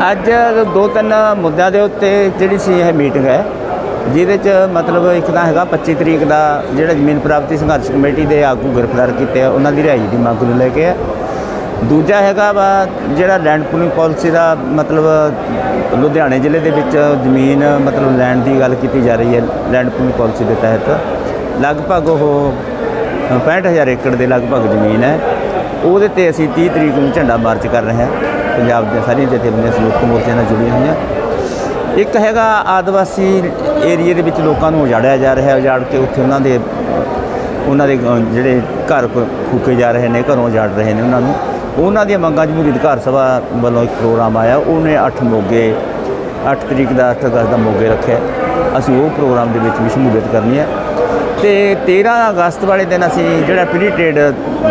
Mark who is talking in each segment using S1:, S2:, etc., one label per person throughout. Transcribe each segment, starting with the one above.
S1: ਅੱਜ ਦੋ ਤਿੰਨ ਮੁੱਦਿਆਂ ਦੇ ਉੱਤੇ ਜਿਹੜੀ ਸੀ ਇਹ ਮੀਟਿੰਗ ਹੈ, ਜਿਹਦੇ ਚ ਮਤਲਬ ਇੱਕ ਤਾਂ ਹੈਗਾ 25 ਤਰੀਕ ਦਾ ਜਿਹੜਾ ਜ਼ਮੀਨ ਪ੍ਰਾਪਤੀ ਸੰਘਰਸ਼ ਕਮੇਟੀ ਦੇ ਆਗੂ ਗ੍ਰਿਫਤਾਰ ਕੀਤੇ ਆ, ਉਹਨਾਂ ਦੀ ਰਿਹਾਈ ਦੀ ਮੰਗ ਨੂੰ ਲੈ ਕੇ ਆ। ਦੂਜਾ ਹੈਗਾ ਵਾ ਜਿਹੜਾ ਲੈਂਡ ਪੂਲਿੰਗ ਪਾਲਿਸੀ ਦਾ ਮਤਲਬ ਲੁਧਿਆਣੇ ਜ਼ਿਲ੍ਹੇ ਦੇ ਵਿੱਚ ਜ਼ਮੀਨ ਮਤਲਬ ਲੈਂਡ ਦੀ ਗੱਲ ਕੀਤੀ ਜਾ ਰਹੀ ਹੈ ਲੈਂਡ ਪੂਲਿੰਗ ਪਾਲਿਸੀ ਦੇ ਤਹਿਤ। ਲਗਭਗ ਉਹ 65000 ਏਕੜ ਦੇ ਲਗਭਗ ਜ਼ਮੀਨ ਹੈ, ਉਹਦੇ ਤੇ ਅਸੀਂ 30 ਤਰੀਕ ਨੂੰ ਝੰਡਾ ਮਾਰਚ ਕਰ ਰਹੇ ਹਾਂ। ਪੰਜਾਬ ਦੀਆਂ ਸਾਰੀਆਂ ਜਥੇਬੰਦੀਆਂ ਸੰਯੁਕਤ ਮੋਰਚੇ ਨਾਲ ਜੁੜੀਆਂ ਹੋਈਆਂ। ਇੱਕ ਹੈਗਾ ਆਦਿਵਾਸੀ ਏਰੀਏ ਦੇ ਵਿੱਚ ਲੋਕਾਂ ਨੂੰ ਉਜਾੜਿਆ ਜਾ ਰਿਹਾ ਹੈ। ਉਜਾੜ ਕੇ ਉੱਥੇ ਉਹਨਾਂ ਦੇ ਉਹਨਾਂ ਦੇ ਜਿਹੜੇ ਘਰ ਫੂਕੇ ਜਾ ਰਹੇ ਨੇ, ਘਰੋਂ ਉਜਾੜ ਰਹੇ ਨੇ ਉਹਨਾਂ ਨੂੰ। ਉਹਨਾਂ ਦੀਆਂ ਮੰਗਾਂ ਜਮਹੂਰੀ ਅਧਿਕਾਰ ਸਭਾ ਵੱਲੋਂ ਇੱਕ ਪ੍ਰੋਗਰਾਮ ਆਇਆ। ਉਹਨੇ 8 ਮੋਗੇ 8 ਤਰੀਕ ਦਾ 8 ਅਗਸਤ ਦਾ ਮੋਗੇ ਰੱਖਿਆ। ਅਸੀਂ ਉਹ ਪ੍ਰੋਗਰਾਮ ਦੇ ਵਿੱਚ ਵੀ ਸ਼ਮੂਲੀਅਤ ਕਰਨੀ ਹੈ। ਤੇ 13 ਅਗਸਤ ਵਾਲੇ ਦਿਨ ਅਸੀਂ ਜਿਹੜਾ ਪ੍ਰੀ ਟ੍ਰੇਡ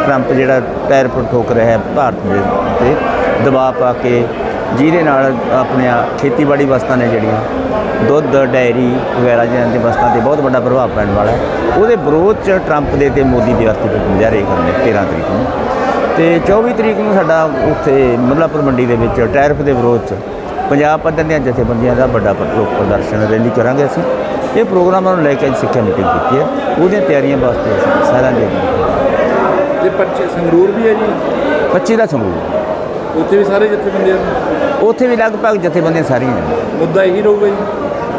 S1: ਟਰੰਪ ਜਿਹੜਾ ਪੈਰ ਪਰ ਠੋਕ ਰਿਹਾ ਹੈ ਭਾਰਤ ਦੇ ਤੇ ਦਬਾਅ ਪਾ ਕੇ ਜਿਹਦੇ ਨਾਲ ਆਪਣੇ ਖੇਤੀਬਾੜੀ ਵਸਤਾਂ ਨੇ ਜਿਹੜੀਆਂ ਦੁੱਧ ਡਾਇਰੀ ਵਗੈਰਾ ਜਿਹਨਾਂ ਦੀ ਵਸਤਾਂ ਤੇ ਬਹੁਤ ਵੱਡਾ ਪ੍ਰਭਾਵ ਪੈਣ ਵਾਲਾ ਹੈ। ਉਹਦੇ ਵਿਰੋਧ ਚ ਟਰੰਪ ਦੇ ਤੇ ਮੋਦੀ ਦੇ ਵਿੱਚ ਮੁਜ਼ਾਹਰੇ ਕਰਨੇ 13 ਤਰੀਕ ਨੂੰ। ਤੇ 24 ਤਰੀਕ ਨੂੰ ਸਾਡਾ ਉੱਥੇ ਮੁੱਲਾਪੁਰ ਮੰਡੀ ਦੇ ਵਿੱਚ ਟੈਰਿਫ ਦੇ ਵਿਰੋਧ ਚ ਪੰਜਾਬ ਪੱਧਰ ਦੀਆਂ ਜਥੇਬੰਦੀਆਂ ਦਾ ਵੱਡਾ ਪ੍ਰੋ- ਪ੍ਰਦਰਸ਼ਨ ਰੈਲੀ ਕਰਾਂਗੇ ਅਸੀਂ। ਇਹ ਪ੍ਰੋਗਰਾਮਾਂ ਨੂੰ ਲੈ ਕੇ ਸਿੱਖਿਆ ਮੀਟਿੰਗ ਕੀਤੀ ਹੈ। ਉਹਦੀਆਂ ਤਿਆਰੀਆਂ ਵਾਸਤੇ ਅਸੀਂ ਸਾਰਿਆਂ ਦੇ
S2: ਤੇ ਪਰਚੇ ਸੰਗਰੂਰ ਵੀ ਹੈ ਜੀ?
S1: 25 ਦਾ ਸੰਗਰੂਰ।
S2: ਉੱਥੇ ਵੀ ਸਾਰੇ ਜਥੇਬੰਦੀਆਂ ਨੇ?
S1: ਉੱਥੇ ਵੀ ਲਗਭਗ ਜਥੇਬੰਦੀਆਂ ਸਾਰੀਆਂ ਨੇ।
S2: ਮੁੱਦਾ ਇਹੀ ਰਹੂਗਾ ਜੀ?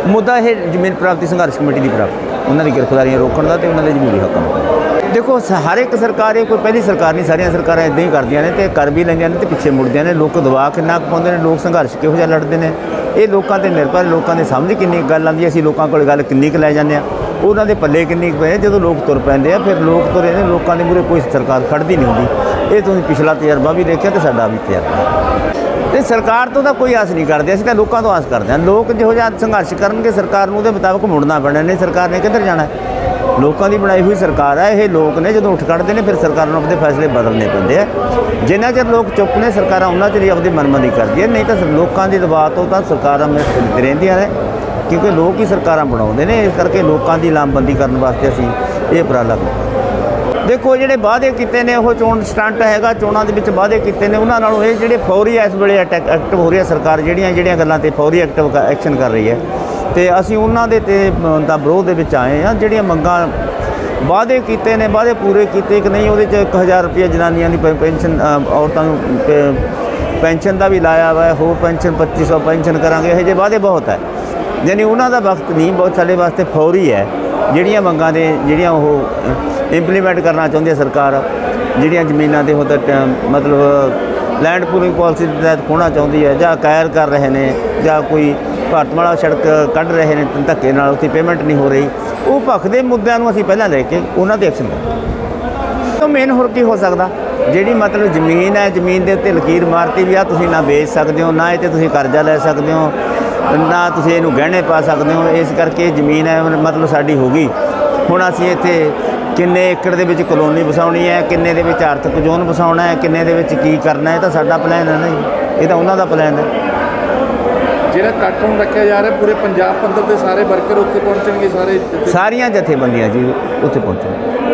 S1: ਮੁੱਦਾ ਇਹ ਜ਼ਮੀਨ ਪ੍ਰਾਪਤੀ ਸੰਘਰਸ਼ ਕਮੇਟੀ ਦੀ ਪ੍ਰਾਪਤੀ। ਉਹਨਾਂ ਦੀ ਗ੍ਰਿਫਤਾਰੀਆਂ ਰੋਕਣ ਦਾ ਤੇ ਉਹਨਾਂ ਦੇ ਜ਼ਮੀਨੀ ਹੱਕਾਂ ਦਾ। ਦੇਖੋ ਹਰ ਇੱਕ ਸਰਕਾਰ ਇਹ ਕੋਈ ਪਹਿਲੀ ਸਰਕਾਰ ਨਹੀਂ ਸਾਰੀਆਂ ਸਰਕਾਰਾਂ ਇਦਾਂ ਹੀ ਕਰਦੀਆਂ ਨੇ ਤੇ ਕਰ ਵੀ ਲੈਂਦੀਆਂ ਨੇ ਤੇ ਪਿੱਛੇ ਮੁੜਦੀਆਂ ਨੇ। ਲੋਕ ਦਬਾਅ ਕਿੰਨਾ ਪਾਉਂਦੇ ਨੇ ਲੋਕ ਸੰਘਰਸ਼ ਕਿਹੋ ਜਿਹਾ ਲੜਦੇ ਨੇ? ਇਹ ਲੋਕਾਂ ਤੇ ਨਿਰਭਰ ਲੋਕਾਂ ਦੇ ਸਮਝ ਕਿੰਨੀ ਗੱਲ ਆਉਂਦੀ ਅਸੀਂ ਲੋਕਾਂ ਕੋਲ ਗੱਲ ਕਿੰਨੀ ਕੁ ਲੈ ਜਾਂਦੇ ਆ ਉਹਨਾਂ ਦੇ ਪੱਲੇ ਕਿੰਨੀ ਪਏ ਜਦੋਂ ਲੋਕ ਤੁਰ ਪੈਂਦੇ ਆ ਫਿਰ ਲੋਕ ਤੁਰੇ ਨੇ ਲੋਕਾਂ ਦੇ ਮੂਹਰੇ ਕੋਈ ਸਰਕਾਰ ਖੜਦੀ ਨਹੀਂ ਹੁੰਦੀ। ਇਹ ਤੁਸੀਂ ਪਿਛਲਾ ਤਜਰਬਾ ਵੀ ਦੇਖਿਆ ਤੇ ਸਾਡਾ ਵੀ ਤਜਰਬਾ। ਤੇ ਸਰਕਾਰ ਤੋਂ ਤਾਂ ਕੋਈ ਆਸ ਨਹੀਂ ਕਰਦੇ, ਅਸੀਂ ਤਾਂ ਲੋਕਾਂ ਤੋਂ ਆਸ ਕਰਦੇ ਹਾਂ। ਲੋਕ ਜਿਹੋ ਜਿਹਾ ਸੰਘਰਸ਼ ਕਰਨਗੇ, ਸਰਕਾਰ ਨੂੰ ਉਹਦੇ ਮੁਤਾਬਕ ਮੁੜਨਾ ਪੈਣਾ। ਨਹੀਂ, ਸਰਕਾਰ ਨੇ ਕਿੱਧਰ ਜਾਣਾ? ਲੋਕਾਂ ਦੀ ਬਣਾਈ ਹੋਈ ਸਰਕਾਰ ਹੈ ਇਹ ਲੋਕ ਨੇ ਜਦੋਂ ਉੱਠ ਖੜਦੇ ਨੇ, ਫਿਰ ਸਰਕਾਰ ਨੂੰ ਆਪਣੇ ਫੈਸਲੇ ਬਦਲਣੇ ਪੈਂਦੇ ਆ। ਜਿੰਨਾ ਚਿਰ ਲੋਕ ਚੁੱਪ ਨੇ, ਸਰਕਾਰਾਂ ਉਹਨਾਂ ਚਿਰ ਹੀ ਆਪਣੀ ਮਨਮਰਜ਼ੀ ਕਰਦੀਆਂ ਨਹੀਂ ਤਾਂ ਲੋਕਾਂ ਦੀ ਦਬਾਅ ਤੋਂ ਤਾਂ ਸਰਕਾਰਾਂ ਮੇ ਰਹਿੰਦੀਆਂ ਨੇ, ਕਿਉਂਕਿ ਲੋਕ ਹੀ ਸਰਕਾਰਾਂ ਬਣਾਉਂਦੇ ਨੇ। ਇਸ ਕਰਕੇ ਲੋਕਾਂ ਦੀ ਲਾਮਬੰਦੀ ਕਰਨ ਵਾਸਤੇ ਅਸੀਂ ਇਹ ਉਪਰਾਲਾ ਕੀਤਾ। ਦੇਖੋ ਜਿਹੜੇ ਵਾਅਦੇ ਕੀਤੇ ਨੇ ਉਹ ਚੋਣ ਸਟੰਟ ਹੈਗਾ ਚੋਣਾਂ ਦੇ ਵਿੱਚ ਵਾਅਦੇ ਕੀਤੇ ਨੇ ਉਹਨਾਂ ਨਾਲੋਂ ਇਹ ਜਿਹੜੇ ਫੌਰੀ ਇਸ ਵੇਲੇ ਅਟੈਕ ਐਕਟਿਵ ਹੋ ਰਹੀ ਹੈ ਸਰਕਾਰ ਜਿਹੜੀਆਂ ਜਿਹੜੀਆਂ ਗੱਲਾਂ ਤੇ ਫੌਰੀ ਐਕਟਿਵ ਐਕਸ਼ਨ ਕਰ ਰਹੀ ਹੈ। ਤੇ ਅਸੀਂ ਉਹਨਾਂ ਦੇ ਤੇ ਅ, ਦਾ ਵਿਰੋਧ ਦੇ ਵਿੱਚ ਆਏ ਆ ਜਿਹੜੀਆਂ ਮੰਗਾਂ ਵਾਅਦੇ ਕੀਤੇ ਨੇ ਵਾਅਦੇ ਪੂਰੇ ਕੀਤੇ ਕਿ ਨਹੀਂ ਉਹਦੇ ਚ 1000 ਰੁਪਏ ਜਨਾਨੀਆਂ ਦੀ ਪੈਨਸ਼ਨ ਔਰਤਾਂ ਨੂੰ ਪੈਨਸ਼ਨ ਦਾ ਵੀ ਲਾਇਆ ਵਾ ਹੋਰ ਪੈਨਸ਼ਨ 2500 ਪੈਨਸ਼ਨ ਕਰਾਂਗੇ ਇਹ ਜਿਹੇ ਵਾਅਦੇ ਬਹੁਤ ਹੈ। ਯਾਨੀ ਉਹਨਾਂ ਦਾ ਵਕਤ ਨਹੀਂ ਬਹੁਤ ਸਾਡੇ ਵਾਸਤੇ ਫੌਰੀ ਹੈ। ਜਿਹੜੀਆਂ ਮੰਗਾਂ ਦੇ, ਜਿਹੜੀਆਂ ਉਹ ਇੰਪਲੀਮੈਂਟ ਕਰਨਾ ਚਾਹੁੰਦੀ ਹੈ ਸਰਕਾਰ, ਜਿਹੜੀਆਂ ਜ਼ਮੀਨਾਂ ਦੇ ਉਹ ਤਾਂ ਮਤਲਬ ਲੈਂਡ ਪੂਲਿੰਗ ਪਾਲਿਸੀ ਦੇ ਤਹਿਤ ਖੋਣਾ ਚਾਹੁੰਦੀ ਹੈ, ਜਾਂ ਕਾਇਰ ਕਰ ਰਹੇ ਨੇ, ਜਾਂ ਕੋਈ ਭਾਰਤਮਾਲਾ ਸੜਕ ਕੱਢ ਰਹੇ ਨੇ, ਧੱਕੇ ਨਾਲ ਉੱਥੇ ਪੇਮੈਂਟ ਨਹੀਂ ਹੋ ਰਹੀ। ਉਹ ਭਖ ਦੇ ਮੁੱਦਿਆਂ ਨੂੰ ਅਸੀਂ ਪਹਿਲਾਂ ਲੈ ਕੇ ਉਹਨਾਂ ਤੇ ਐਕਸ਼ਨ ਕਰਾਂਗੇ ਮੇਨ ਹੋਰ ਕੀ ਹੋ ਸਕਦਾ? ਜਿਹੜੀ ਮਤਲਬ ਜ਼ਮੀਨ ਹੈ, ਜ਼ਮੀਨ ਦੇ ਉੱਤੇ ਲਕੀਰ ਮਾਰਤੀ ਵੀ ਆ, ਤੁਸੀਂ ਨਾ ਵੇਚ ਸਕਦੇ ਹੋ, ਨਾ ਇਹ ਤੇ ਤੁਸੀਂ ਕਰਜ਼ਾ ਲੈ ਸਕਦੇ ਹੋ। ਨਾ ਤੁਸੀਂ ਇਹਨੂੰ ਗਹਿਣੇ ਪਾ ਸਕਦੇ ਹੋ ਇਸ ਕਰਕੇ ਜ਼ਮੀਨ ਹੈ ਮਤਲਬ ਸਾਡੀ ਹੋ ਗਈ। ਹੁਣ ਅਸੀਂ ਇੱਥੇ ਕਿੰਨੇ ਏਕੜ ਦੇ ਵਿੱਚ ਕਲੋਨੀ ਵਸਾਉਣੀ ਹੈ ਕਿੰਨੇ ਦੇ ਵਿੱਚ ਆਰਥਿਕ ਜ਼ੋਨ ਵਸਾਉਣਾ ਹੈ ਕਿੰਨੇ ਦੇ ਵਿੱਚ ਕੀ ਕਰਨਾ ਹੈ ਇਹ ਤਾਂ ਸਾਡਾ ਪਲਾਨ ਹੈ ਨਾ ਜੀ। ਇਹ ਤਾਂ ਉਹਨਾਂ ਦਾ ਪਲਾਨ ਹੈ।
S2: ਜਿਹੜਾ ਕੱਟ ਹੁਣ ਰੱਖਿਆ ਜਾ ਰਿਹਾ ਪੂਰੇ ਪੰਜਾਬ ਪੰਦਰ ਦੇ ਸਾਰੇ ਵਰਕਰ ਉੱਥੇ ਪਹੁੰਚਣਗੇ ਸਾਰੇ
S1: ਸਾਰੀਆਂ ਜਥੇਬੰਦੀਆਂ ਜੀ ਉੱਥੇ ਪਹੁੰਚਣ